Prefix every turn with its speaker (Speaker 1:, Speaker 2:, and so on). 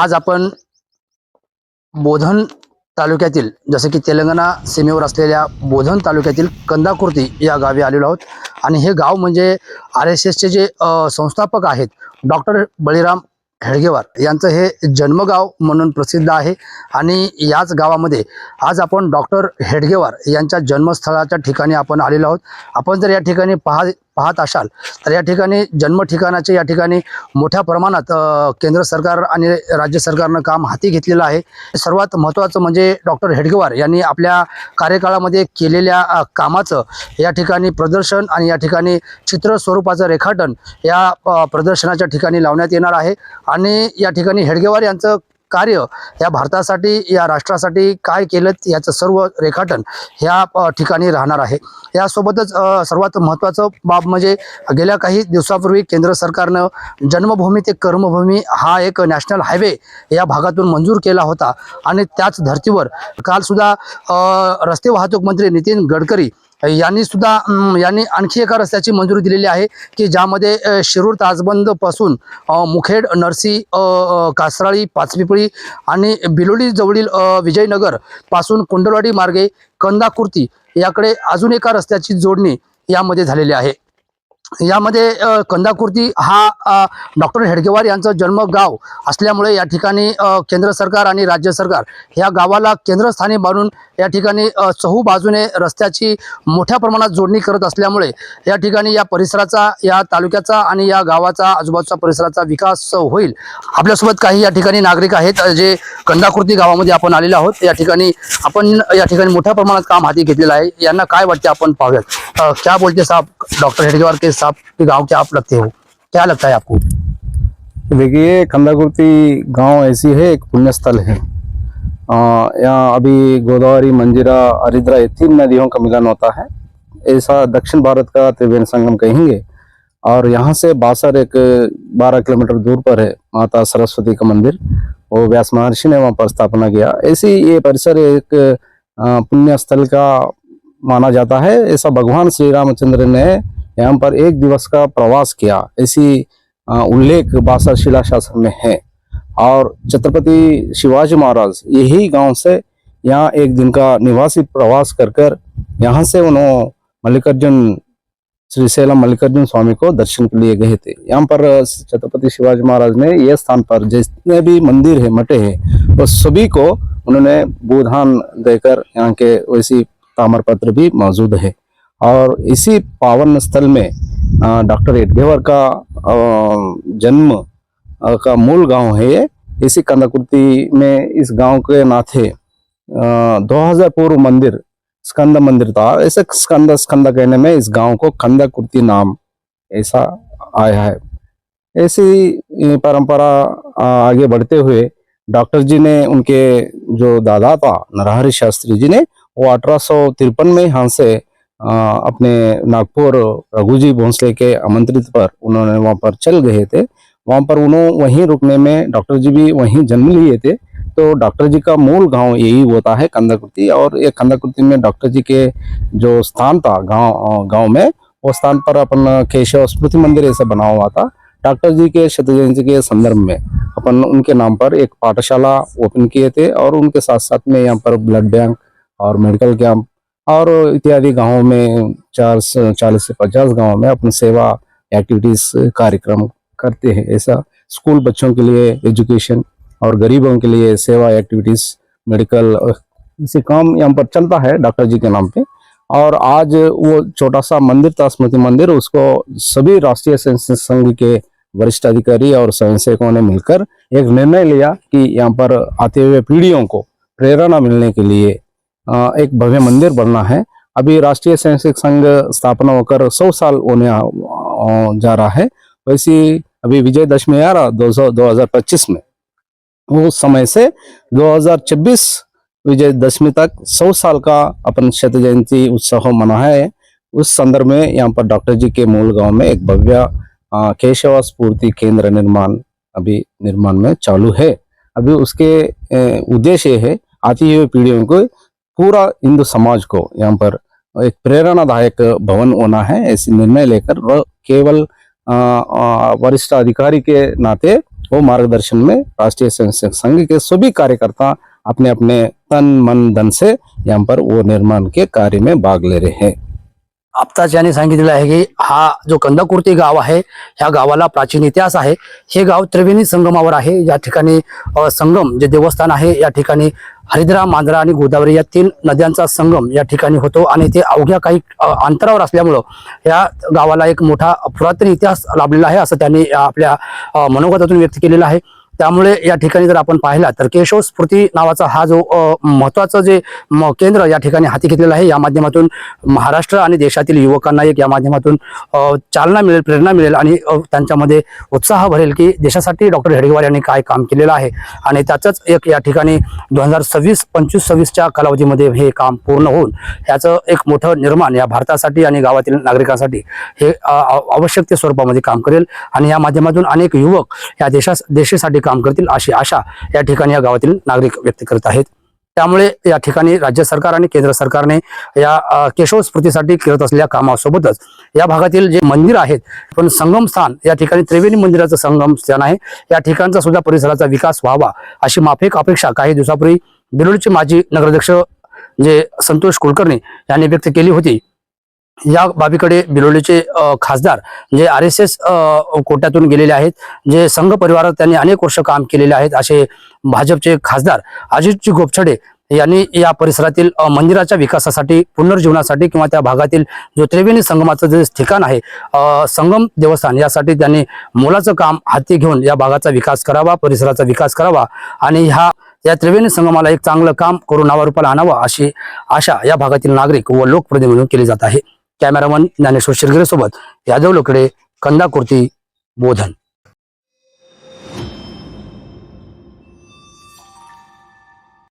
Speaker 1: आज आपण बोधन तालुक्यातील जसं की तेलंगणा सीमेवर असलेल्या बोधन तालुक्यातील कंदाकुर्ती या गावी आलेलो आहोत. आणि हे गाव म्हणजे आर एस एसचे जे संस्थापक आहेत डॉक्टर बळीराम हेडगेवार यांचं हे जन्मगाव म्हणून प्रसिद्ध आहे. आणि याच गावामध्ये आज आपण डॉक्टर हेडगेवार यांच्या जन्मस्थळाच्या ठिकाणी आपण आलेलो आहोत. आपण जर या ठिकाणी पाहा पाहत असाल तर या ठिकाणी जन्म ठिकाणाचे या ठिकाणी मोठ्या प्रमाणात केंद्र सरकार आणि राज्य सरकारनं काम हाती घेतलेलं आहे. सर्वात महत्त्वाचं म्हणजे डॉक्टर हेडगेवार यांनी आपल्या कार्यकाळामध्ये केलेल्या कामाचं या ठिकाणी प्रदर्शन आणि या ठिकाणी चित्र स्वरूपाचं रेखाटन या प्रदर्शनाच्या ठिकाणी लावण्यात येणार आहे. आणि या ठिकाणी हेडगेवार यांचं कार्य या भारतासाठी या राष्ट्रासाठी काय केलं याचं सर्व रेखाटन ह्या ठिकाणी राहणार आहे. यासोबतच सर्वात महत्त्वाचं बाब म्हणजे गेल्या काही दिवसापूर्वी केंद्र सरकारनं जन्मभूमी ते कर्मभूमी हा एक नॅशनल हायवे या भागातून मंजूर केला होता. आणि त्याच धर्तीवर कालसुद्धा रस्ते वाहतूक मंत्री नितीन गडकरी यांनी सुद्धा यांनी आणखी एका रस्त्याची मंजुरी दिलेली आहे की ज्यामध्ये शिरूर ताजबंदपासून पासून मुखेड नरसी कासराळी पाचपिपळी आणि बिलोली जवळील विजयनगरपासून कुंडलवाडी मार्गे कंदाकुर्ती याकडे अजून एका रस्त्याची जोडणी यामध्ये झालेली आहे. यामध्ये कंदाकुर्ती हा डॉक्टर हेडगेवार यांचं जन्मगाव असल्यामुळे या ठिकाणी केंद्र सरकार आणि राज्य सरकार ह्या गावाला केंद्रस्थानी बांधून या ठिकाणी चहू बाजूने रस्त्याची मोठ्या प्रमाणात जोडणी करत असल्यामुळे या ठिकाणी या परिसराचा या तालुक्याचा आणि या गावाचा आजूबाजूचा परिसराचा विकास होईल. आपल्यासोबत काही या ठिकाणी नागरिक आहेत जे कंदाकुर्ती गावामध्ये आपण आलेलो आहोत. या ठिकाणी आपण या ठिकाणी मोठ्या प्रमाणात काम हाती घेतलेलं आहे. यांना काय वाटते आपण पाहूयात? क्या बोलते साहब? डॉक्टर हेडगेवार के साहब के गाँव के आप लगते हो? क्या लगता है आपको?
Speaker 2: देखिए कंदाकुर्ती गाँव ऐसी है, एक पुण्य स्थल है यहाँ अभी गोदावरी, मंजीरा, हरिद्रा, ये तीन नदियों का मिलन होता है। ऐसा दक्षिण भारत का त्रिवेणी संगम कहेंगे। और यहाँ से बासर एक बारह किलोमीटर दूर पर है, माता सरस्वती का मंदिर। वो व्यास महर्षि ने वहाँ पर स्थापना किया। ऐसी ये परिसर एक पुण्य स्थल का माना जाता है। ऐसा भगवान श्री रामचंद्र ने यहाँ पर एक दिवस का प्रवास किया। ऐसी उल्लेख बासर शिला शासन में है। और छत्रपति शिवाजी महाराज यही गाँव से यहाँ एक दिन का निवासी प्रवास कर कर यहाँ से उन्होंने मल्लिकार्जुन, श्री सेलम मल्लिकार्जुन स्वामी को दर्शन के लिए गए थे। यहाँ पर छत्रपति शिवाजी महाराज ने यह स्थान पर जितने भी मंदिर है, मठे हैं, वो सभी को उन्होंने भूदान देकर यहाँ के वैसी ताम्रपत्र भी मौजूद है। और इसी पावन स्थल में डॉक्टर एडगेवर का जन्म का मूल गाँव है ये। इसी कंदाकुर्ती में इस गाँव के नाथे दो हज़ार पूर्व मंदिर, स्कंद मंदिर था। ऐसे स्कंद स्कंद कहने में इस गाँव को कंदाकुर्ती नाम ऐसा आया है। ऐसी परंपरा आगे बढ़ते हुए डॉक्टर जी ने, उनके जो दादा था, नरहरि शास्त्री जी ने वो अठारह में यहाँ से अपने नागपुर रघुजी भोंसले के आमंत्रित पर उन्होंने वहाँ पर चल गए थे। वहाँ पर उन्होंने वहीं रुकने में डॉक्टर जी भी वहीं जन्म लिए थे। तो डॉक्टर जी का मूल गाँव यही होता है कंदाकृति और ये कंदाकृति में डॉक्टर जी के जो स्थान था गाँव गाँव में, वो स्थान पर अपन केशव स्मृति मंदिर ऐसा बना हुआ था डॉक्टर जी के शत जयंती के संदर्भ में। अपन उनके नाम पर एक पाठशाला ओपन किए थे और उनके साथ साथ में यहाँ पर ब्लड बैंक और मेडिकल कैंप और इत्यादि गाँवों में चार चालीस से पचास गाँवों में अपनी सेवा एक्टिविटीज़ कार्यक्रम करते हैं। ऐसा स्कूल बच्चों के लिए एजुकेशन और गरीबों के लिए सेवा एक्टिविटीज़ मेडिकल इसे काम यहाँ पर चलता है डॉक्टर जी के नाम पे। और आज वो छोटा सा मंदिर था, स्मृति मंदिर, उसको सभी राष्ट्रीय संघ के वरिष्ठ अधिकारी और स्वयंसेवकों ने मिलकर एक निर्णय लिया कि यहाँ पर आते हुए पीढ़ियों को प्रेरणा मिलने के लिए एक भव्य मंदिर बनना है। अभी राष्ट्रीय स्वयंसेवक संघ स्थापना होकर सौ साल होने जा रहा है। वैसी अभी विजयदशमी आ रहा दो सौ हज़ार पच्चीस में। उस समय से 2026 विजयदशमी तक सौ साल का अपन शत जयंती उत्सव मना है उस संदर्भ में यहाँ पर डॉक्टर जी के मूल गाँव में एक भव्य केशव स्फूर्ति केंद्र निर्माण अभी निर्माण में चालू है। अभी उसके उद्देश्य है आती हुई पीढ़ियों को पूरा हिंदू समाज को यहाँ पर एक प्रेरणादायक भवन होना है ऐसे निर्णय लेकर वह केवल वरिष्ठ अधिकारी के नाते वो मार्गदर्शन में राष्ट्रीय स्वयंसेवक संघ के सभी कार्यकर्ता अपने अपने तन, मन, धन से यहाँ पर वो निर्माण के कार्य में भाग ले रहे हैं।
Speaker 1: आत्ताच यांनी सांगितलेलं आहे की हा जो कंदाकुर्ती गाव आहे ह्या गावाला प्राचीन इतिहास आहे. हे गाव त्रिवेणी संगमावर आहे. या ठिकाणी संगम जे देवस्थान आहे या ठिकाणी हरिद्रा मांजरा आणि गोदावरी या तीन नद्यांचा संगम या ठिकाणी होतो आणि ते अवघ्या काही अंतरावर असल्यामुळं या गावाला एक मोठा पुरातन इतिहास लाभलेला आहे असं त्यांनी आपल्या मनोगतातून व्यक्त केलेलं आहे. त्यामुळे या ठिकाणी जर आपण पाहिला तर केशव स्फूर्ती नावाचा हा जो महत्वाचं जे म- केंद्र या ठिकाणी हाती घेतलेलं आहे. या माध्यमातून महाराष्ट्र आणि देशातील युवकांना एक या माध्यमातून चालना मिळेल प्रेरणा मिळेल आणि त्यांच्यामध्ये उत्साह भरेल की देशासाठी डॉक्टर हेडगेवार यांनी काय काम केलेलं आहे. आणि त्याचंच एक या ठिकाणी दोन हजार सव्वीस पंचवीस सव्वीसच्या कालावधीमध्ये हे काम पूर्ण होऊन ह्याचं एक मोठं निर्माण या भारतासाठी आणि गावातील नागरिकांसाठी हे आवश्यक ते स्वरूपामध्ये काम करेल. आणि या माध्यमातून अनेक युवक या देशा देशासाठी काम करतील अशी आशा या ठिकाणी या गावातील नागरिक व्यक्त करत आहेत. त्यामुळे या ठिकाणी राज्य सरकार आणि केंद्र सरकारने या केशव स्मृतीसाठी करत असलेल्या कामासोबतच या भागातील जे मंदिर आहेत पण संगम स्थान या ठिकाणी त्रिवेणी मंदिराचं संगम स्थान आहे. या ठिकाणचा सुद्धा परिसराचा विकास व्हावा अशी माफिक अपेक्षा काही दिवसापूर्वी बिरोडचे माजी नगराध्यक्ष जे संतोष कुलकर्णी यांनी व्यक्त केली होती. या बाबीकडे बिलोलीचे खासदार जे आर एस एस कोट्यातून गेलेले आहेत जे संघ परिवारात त्यांनी अनेक वर्ष काम केलेले आहेत असे भाजपचे खासदार अजितजी गोपछडे यांनी या परिसरातील मंदिराच्या विकासासाठी पुनर्जीवनासाठी किंवा त्या भागातील जो त्रिवेणी संगमाचं जे ठिकाण आहे संगम देवस्थान यासाठी त्यांनी मोलाचं काम हाती घेऊन या भागाचा विकास करावा परिसराचा विकास करावा आणि ह्या या त्रिवेणी संगमाला एक चांगलं काम करून नावारूपाला आणावं अशी आशा या भागातील नागरिक व लोकप्रतिनिधींकडून केली जात आहे. कॅमेरामन ज्ञानेश्वर शिरगिरे सोबत यादव लोकडे कंदाकुर्ती बोधन.